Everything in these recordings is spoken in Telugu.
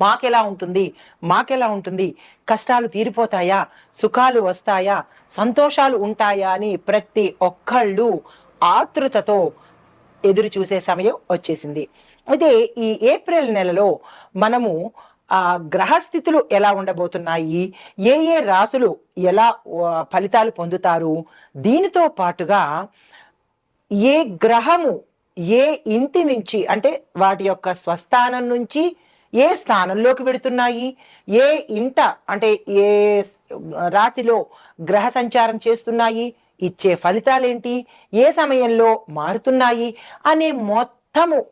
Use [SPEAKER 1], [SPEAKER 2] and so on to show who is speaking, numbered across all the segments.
[SPEAKER 1] మాకెలా ఉంటుంది? మాకెలా ఉంటుంది? కష్టాలు తీరిపోతాయా? సుఖాలు వస్తాయా? సంతోషాలు ఉంటాయా అని ప్రతి ఒక్కళ్ళు ఆతృతతో ఎదురు చూసే సమయం వచ్చేసింది. అయితే ఈ ఏప్రిల్ నెలలో మనము ఆ గ్రహస్థితులు ఎలా ఉండబోతున్నాయి? ఏ ఏ రాసులు ఎలా ఫలితాలు పొందుతారు? దీనితో పాటుగా ఏ గ్రహము ఏ ఇంటి నుంచి అంటే వాటి యొక్క స్వస్థానం నుంచి ఏ స్థానంలోకి వెడుతున్నాయి? ఏ ఇంట అంటే ఏ రాశిలో గ్రహ సంచారం చేస్తున్నాయి? ఇచ్చే ఫలితాలేంటి? ఏ సమయంలో మారుతున్నాయి? అనే మొత్తము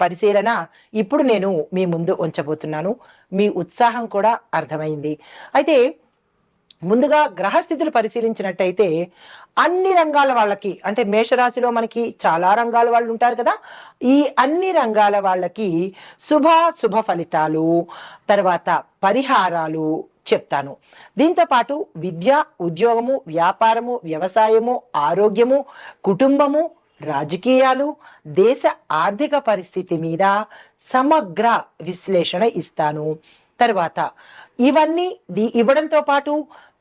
[SPEAKER 1] పరిశీలన ఇప్పుడు నేను మీ ముందు ఉంచబోతున్నాను. మీ ఉత్సాహం కూడా అర్థమైంది. అయితే ముందుగా గ్రహస్థితులు పరిశీలించినట్టయితే అన్ని రంగాల వాళ్ళకి అంటే మేషరాశిలో మనకి చాలా రంగాల వాళ్ళు ఉంటారు కదా ఈ అన్ని రంగాల వాళ్ళకి శుభ శుభ ఫలితాలు తర్వాత పరిహారాలు చెప్తాను. దీంతో పాటు విద్య ఉద్యోగము వ్యాపారము వ్యవసాయము ఆరోగ్యము కుటుంబము రాజకీయాలు దేశ ఆర్థిక పరిస్థితి మీద సమగ్ర విశ్లేషణ ఇస్తాను. తర్వాత ఇవన్నీ ఇవ్వడంతో పాటు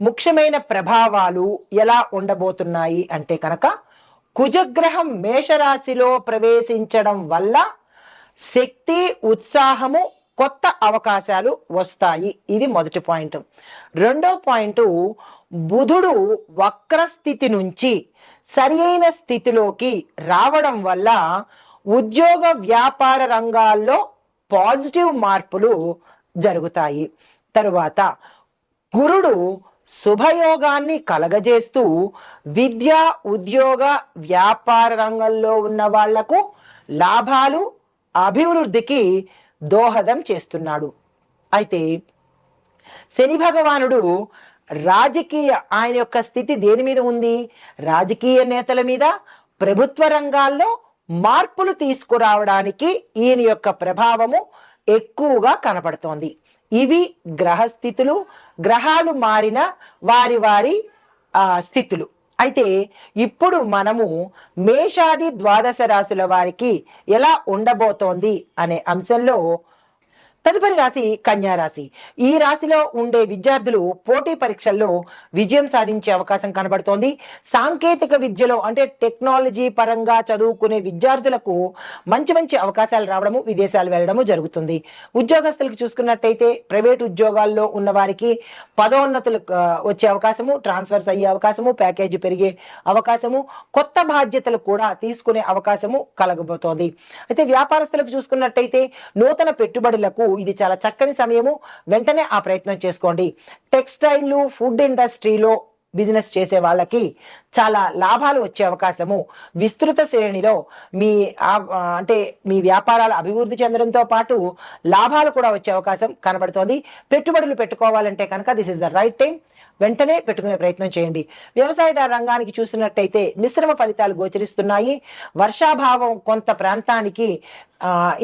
[SPEAKER 1] ముఖ్యమైన ప్రభావాలు ఎలా ఉండబోతున్నాయి అంటే కనుక కుజగ్రహం మేషరాశిలో ప్రవేశించడం వల్ల శక్తి ఉత్సాహము కొత్త అవకాశాలు వస్తాయి. ఇది మొదటి పాయింట్. రెండో పాయింట్ బుధుడు వక్ర స్థితి నుంచి సరి అయిన స్థితిలోకి రావడం వల్ల ఉద్యోగ వ్యాపార రంగాల్లో పాజిటివ్ మార్పులు జరుగుతాయి. తరువాత గురుడు శుభయోగాన్ని కలగజేస్తూ విద్య ఉద్యోగ వ్యాపార రంగంలో ఉన్న వాళ్ళకు లాభాలు అభివృద్ధికి దోహదం చేస్తున్నాడు. అయితే శని భగవానుడు రాజకీయ ఆయన యొక్క స్థితి దేని మీద ఉంది? రాజకీయ నేతల మీద ప్రభుత్వ రంగాల్లో మార్పులు తీసుకురావడానికి ఈయన యొక్క ప్రభావము ఎక్కువగా కనపడుతోంది. ఇవి గ్రహస్థితులు గ్రహాలు మారిన వారి వారి ఆ స్థితులు. అయితే ఇప్పుడు మనము మేషాది ద్వాదశ రాశుల వారికి ఎలా ఉండబోతోంది అనే అంశంలో తదుపరి రాశి కన్యా రాశి. ఈ రాశిలో ఉండే విద్యార్థులు పోటీ పరీక్షల్లో విజయం సాధించే అవకాశం కనబడుతోంది. సాంకేతిక విద్యలో అంటే టెక్నాలజీ పరంగా చదువుకునే విద్యార్థులకు మంచి మంచి అవకాశాలు రావడము విదేశాలు వెళ్ళడము జరుగుతుంది. ఉద్యోగస్తులకు చూసుకున్నట్టయితే ప్రైవేట్ ఉద్యోగాల్లో ఉన్న వారికి పదోన్నతులు వచ్చే అవకాశము ట్రాన్స్ఫర్స్ అయ్యే అవకాశము ప్యాకేజీ పెరిగే అవకాశము కొత్త బాధ్యతలు కూడా తీసుకునే అవకాశము కలగబోతోంది. అయితే వ్యాపారస్తులకు చూసుకున్నట్టయితే నూతన పెట్టుబడులకు ఇది చాలా చక్కని సమయము. వెంటనే ఆ ప్రయత్నం చేసుకోండి. టెక్స్టైల్ ఫుడ్ ఇండస్ట్రీలో బిజినెస్ చేసే వాళ్ళకి చాలా లాభాలు వచ్చే అవకాశము. విస్తృత శ్రేణిలో మీ అంటే మీ వ్యాపారాలు అభివృద్ధి చెందడంతో పాటు లాభాలు కూడా వచ్చే అవకాశం కనబడుతోంది. పెట్టుబడులు పెట్టుకోవాలంటే కనుక this is the right time వెంటనే పెట్టుకునే ప్రయత్నం చేయండి. వ్యవసాయదార రంగానికి చూసినట్టయితే మిశ్రమ ఫలితాలు గోచరిస్తున్నాయి. వర్షాభావం కొంత ప్రాంతానికి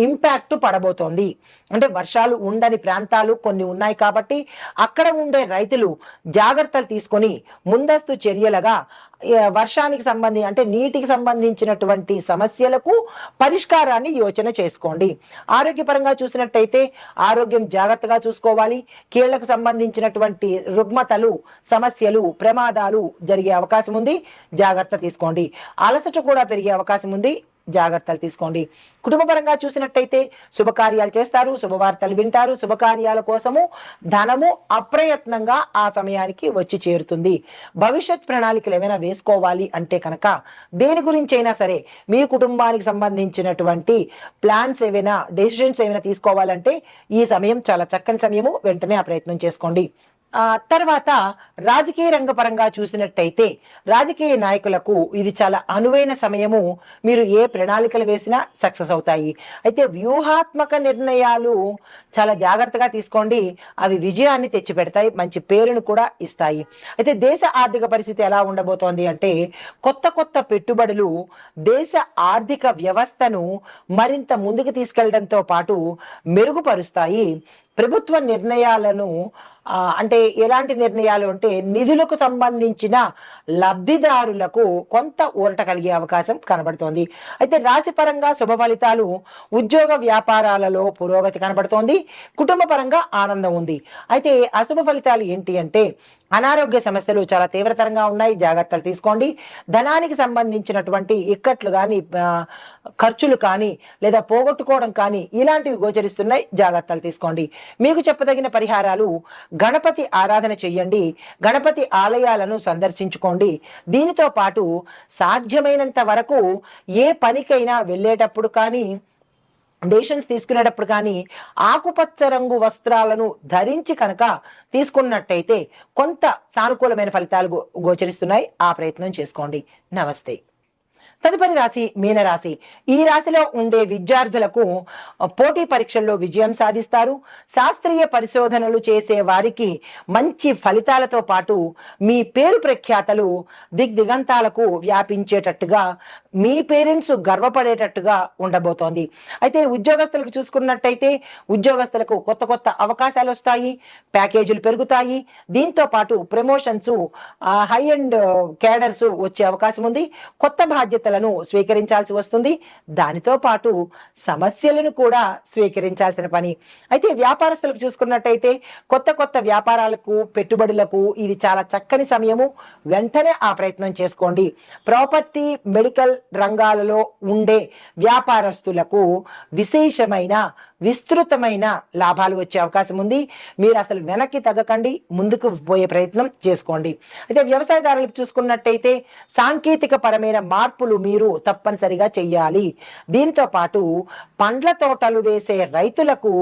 [SPEAKER 1] ఇంపాక్ట్ పడబోతోంది. అంటే వర్షాలు ఉండని ప్రాంతాలు కొన్ని ఉన్నాయి కాబట్టి అక్కడ ఉండే రైతులు జాగ్రత్తలు తీసుకొని ముందస్తు చర్యలుగా వర్షానికి సంబంధి అంటే నీటికి సంబంధించినటువంటి సమస్యలకు పరిష్కారాన్ని యోచన చేసుకోండి. ఆరోగ్యపరంగా చూసినట్టయితే ఆరోగ్యం జాగ్రత్తగా చూసుకోవాలి. కీళ్ళకు సంబంధించినటువంటి రుగ్మతలు సమస్యలు ప్రమాదాలు జరిగే అవకాశం ఉంది. జాగ్రత్త తీసుకోండి. అలసట కూడా పెరిగే అవకాశం ఉంది. జాగ్రత్తలు తీసుకోండి. కుటుంబపరంగా చూసినట్టయితే శుభకార్యాలు చేస్తారు శుభవార్తలు వింటారు శుభకార్యాల కోసము ధనము అప్రయత్నంగా ఆ సమయానికి వచ్చి చేరుతుంది. భవిష్యత్ ప్రణాళికలు ఏమైనా వేసుకోవాలి అంటే కనుక దేని గురించి అయినా సరే మీ కుటుంబానికి సంబంధించినటువంటి ప్లాన్స్ ఏవైనా డెసిషన్స్ ఏమైనా తీసుకోవాలంటే ఈ సమయం చాలా చక్కని సమయము వెంటనే ఆ ప్రయత్నం చేసుకోండి. తర్వాత రాజకీయ రంగ పరంగా చూసినట్టయితే రాజకీయ నాయకులకు ఇది చాలా అనువైన సమయము. మీరు ఏ ప్రణాళికలు వేసినా సక్సెస్ అవుతాయి. అయితే వ్యూహాత్మక నిర్ణయాలు చాలా జాగ్రత్తగా తీసుకోండి. అవి విజయాన్ని తెచ్చిపెడతాయి. మంచి పేరును కూడా ఇస్తాయి. అయితే దేశ ఆర్థిక పరిస్థితి ఎలా ఉండబోతోంది అంటే కొత్త కొత్త పెట్టుబడులు దేశ ఆర్థిక వ్యవస్థను మరింత ముందుకు తీసుకెళ్ళడంతో పాటు మెరుగుపరుస్తాయి. ప్రభుత్వ నిర్ణయాలను అంటే ఎలాంటి నిర్ణయాలు అంటే నిధులకు సంబంధించిన లబ్ధిదారులకు కొంత ఊరట కలిగే అవకాశం కనబడుతోంది. అయితే రాశి పరంగా శుభ ఫలితాలు ఉద్యోగ వ్యాపారాలలో పురోగతి కనబడుతోంది. కుటుంబ పరంగా ఆనందం ఉంది. అయితే అశుభ ఫలితాలు ఏంటి అంటే అనారోగ్య సమస్యలు చాలా తీవ్రతరంగా ఉన్నాయి. జాగ్రత్తలు తీసుకోండి. ధనానికి సంబంధించినటువంటి ఇక్కట్లు కానీ ఖర్చులు కానీ లేదా పోగొట్టుకోవడం కానీ ఇలాంటివి గోచరిస్తున్నాయి. జాగ్రత్తలు తీసుకోండి. మీకు చెప్పదగిన పరిహారాలు గణపతి ఆరాధన చెయ్యండి గణపతి ఆలయాలను సందర్శించుకోండి. దీనితో పాటు సాధ్యమైనంత వరకు ఏ పనికైనా వెళ్ళేటప్పుడు కానీ డెసిషన్స్ తీసుకునేటప్పుడు కానీ ఆకుపచ్చ రంగు వస్త్రాలను ధరించి కనుక తీసుకున్నట్టయితే కొంత సానుకూలమైన ఫలితాలు గోచరిస్తున్నాయి. ఆ ప్రయత్నం చేసుకోండి. నమస్తే. తదుపరి రాశి మీనరాశి. ఈ రాశిలో ఉండే విద్యార్థులకు పోటీ పరీక్షల్లో విజయం సాధిస్తారు. శాస్త్రీయ పరిశోధనలు చేసే వారికి మంచి ఫలితాలతో పాటు మీ పేరు ప్రఖ్యాతలు దిగ్దిగంతాలకు వ్యాపించేటట్టుగా మీ పేరెంట్స్ గర్వపడేటట్టుగా ఉండబోతోంది. అయితే ఉద్యోగస్తులకు చూసుకున్నట్టయితే ఉద్యోగస్తులకు కొత్త కొత్త అవకాశాలు వస్తాయి ప్యాకేజీలు పెరుగుతాయి. దీంతో పాటు ప్రమోషన్స్ హై అండ్ క్యాడర్స్ వచ్చే అవకాశం ఉంది కొత్త బాధ్యతలను స్వీకరించాల్సి వస్తుంది. దానితో పాటు సమస్యలను కూడా స్వీకరించాల్సిన పని. అయితే వ్యాపారస్తులకు చూసుకున్నట్టయితే కొత్త కొత్త వ్యాపారాలకు పెట్టుబడులకు ఇది చాలా చక్కని సమయము. వెంటనే ఆ ప్రయత్నం చేసుకోండి. ప్రాపర్టీ మెడికల్ రంగాలలో ఉండే వ్యాపారస్తులకు విశేషమైన విస్తృతమైన లాభాలు వచ్చే అవకాశం ఉంది. మీరు అసలు వెనక్కి తగ్గకండి ముందుకు పోయే ప్రయత్నం చేసుకోండి. అయితే వ్యవసాయదారులకు చూసుకున్నట్టయితే సాంకేతిక పరమైన మార్పులు మీరు తప్పనిసరిగా చెయ్యాలి. దీంతో పాటు పండ్ల తోటలు వేసే రైతులకు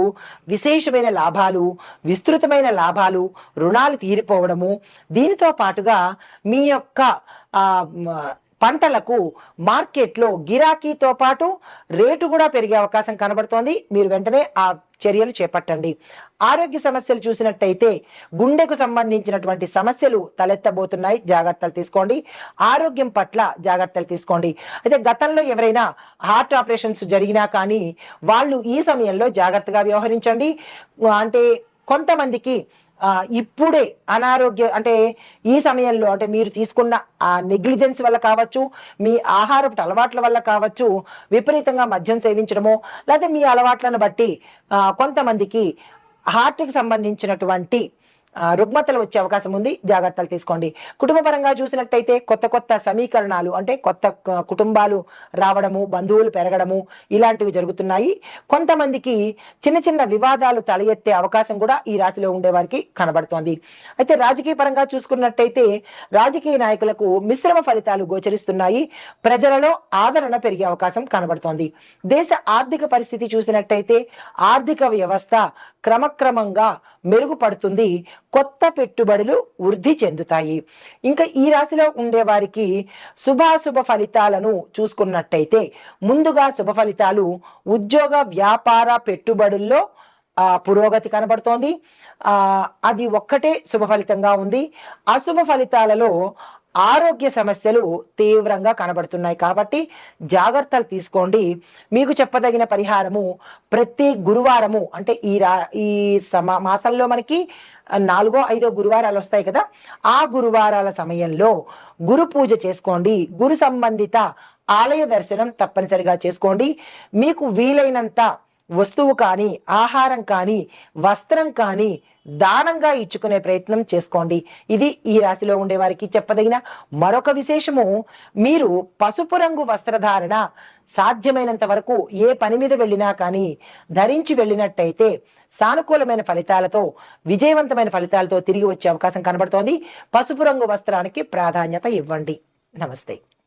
[SPEAKER 1] విశేషమైన లాభాలు విస్తృతమైన లాభాలు రుణాలు తీరిపోవడము. దీనితో పాటుగా మీ యొక్క ఆ, పంటలకు మార్కెట్లో గిరాకీతో పాటు రేటు కూడా పెరిగే అవకాశం కనబడుతోంది. మీరు వెంటనే ఆ చర్యలు చేపట్టండి. ఆరోగ్య సమస్యలు చూసినట్టయితే గుండెకు సంబంధించినటువంటి సమస్యలు తలెత్తబోతున్నాయి. జాగ్రత్తలు తీసుకోండి. ఆరోగ్యం పట్ల జాగ్రత్తలు తీసుకోండి. అయితే గతంలో ఎవరైనా హార్ట్ ఆపరేషన్స్ జరిగినా కానీ వాళ్ళు ఈ సమయంలో జాగ్రత్తగా వ్యవహరించండి. అంటే కొంతమందికి ఇప్పుడే అనారోగ్య అంటే ఈ సమయంలో అంటే మీరు తీసుకున్న ఆ నెగ్లిజెన్స్ వల్ల కావచ్చు మీ ఆహారపు అలవాట్ల వల్ల కావచ్చు విపరీతంగా మద్యం సేవించడమో లేకపోతే మీ అలవాట్లను బట్టి కొంతమందికి హార్ట్కి సంబంధించినటువంటి రుగ్మతలు వచ్చే అవకాశం ఉంది. జాగ్రత్తలు తీసుకోండి. కుటుంబ పరంగా చూసినట్టయితే కొత్త కొత్త సమీకరణాలు అంటే కొత్త కుటుంబాలు రావడము బంధువులు పెరగడము ఇలాంటివి జరుగుతున్నాయి. కొంతమందికి చిన్న చిన్న వివాదాలు తల ఎత్తే అవకాశం కూడా ఈ రాశిలో ఉండే వారికి కనబడుతోంది. అయితే రాజకీయ పరంగా చూసుకున్నట్టయితే రాజకీయ నాయకులకు మిశ్రమ ఫలితాలు గోచరిస్తున్నాయి. ప్రజలలో ఆదరణ పెరిగే అవకాశం కనబడుతోంది. దేశ ఆర్థిక పరిస్థితి చూసినట్టయితే ఆర్థిక వ్యవస్థ క్రమక్రమంగా మెరుగుపడుతుంది. కొత్త పెట్టుబడులు వృద్ధి చెందుతాయి. ఇంకా ఈ రాశిలో ఉండే వారికి శుభాశుభ ఫలితాలను చూసుకున్నట్టయితే ముందుగా శుభ ఫలితాలు ఉద్యోగ వ్యాపార పెట్టుబడుల్లో ఆ, పురోగతి కనబడుతోంది. ఆ అది ఒక్కటే శుభ ఫలితంగా ఉంది. అశుభ ఫలితాలలో ఆరోగ్య సమస్యలు తీవ్రంగా కనబడుతున్నాయి. కాబట్టి జాగ్రత్తలు తీసుకోండి. మీకు చెప్పదగిన పరిహారము ప్రతి గురువారము అంటే ఈ రా ఈ సమా మాసంలో మనకి నాలుగో ఐదో గురువారాలు వస్తాయి కదా. ఆ గురువారాల సమయంలో గురు పూజ చేసుకోండి. గురు సంబంధిత ఆలయ దర్శనం తప్పనిసరిగా చేసుకోండి. మీకు వీలైనంత వస్తువు కానీ ఆహారం కానీ వస్త్రం కానీ దానంగా ఇచ్చుకునే ప్రయత్నం చేసుకోండి. ఇది ఈ రాశిలో ఉండే వారికి చెప్పదగిన మరొక విశేషము. మీరు పసుపు రంగు వస్త్రధారణ సాధ్యమైనంత వరకు ఏ పని మీద వెళ్ళినా కానీ ధరించి వెళ్ళినట్టయితే సానుకూలమైన ఫలితాలతో విజయవంతమైన ఫలితాలతో తిరిగి వచ్చే అవకాశం కనబడుతోంది. పసుపు రంగు వస్త్రానికి ప్రాధాన్యత ఇవ్వండి. నమస్తే.